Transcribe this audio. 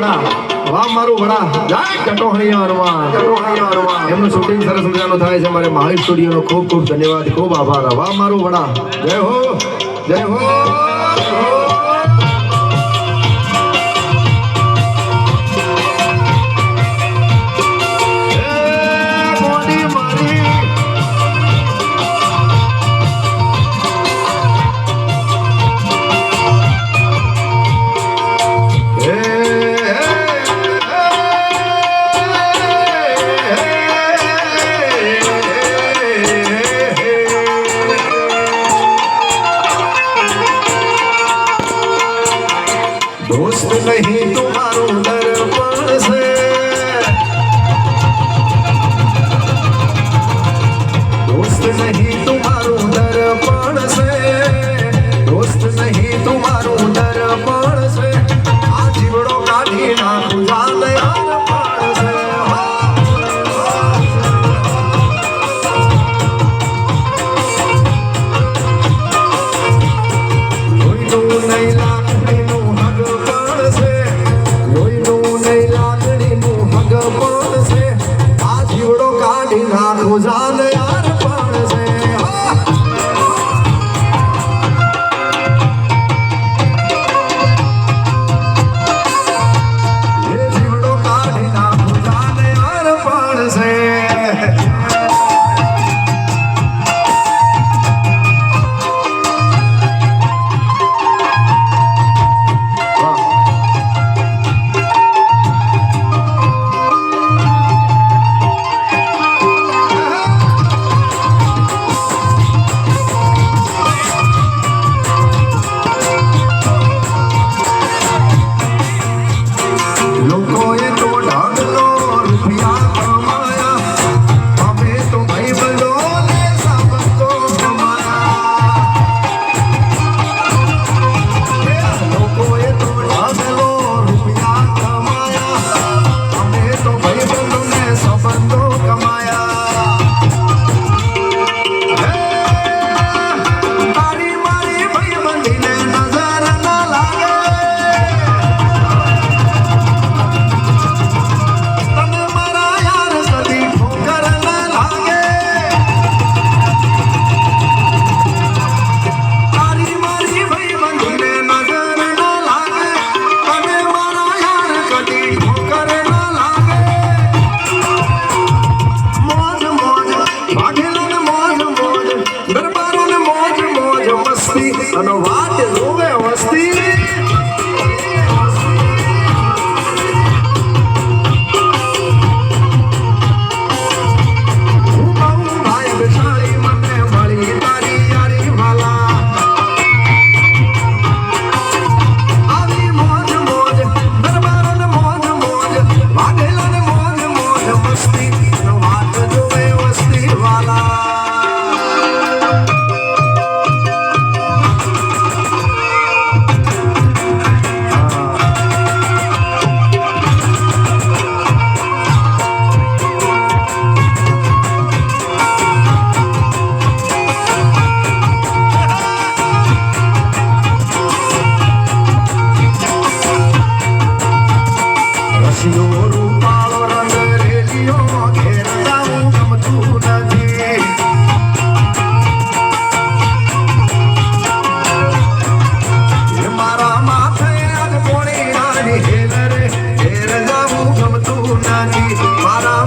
મારું વડા. જય કટોહણીયા હનુમાન. કટોહણીયા હનુમાન. એમનું શૂટિંગ સરસ મજાનું થાય છે. મારે માહિત સ્ટુડિયોનો ખૂબ ખૂબ ધન્યવાદ ખૂબ આભાર. વાહ મારું વડા. જય હો. જય હો. દોસ્ત નહીં તુમારું દર્પણ છે દોસ્ત નહીં बंदो कमाया Madam.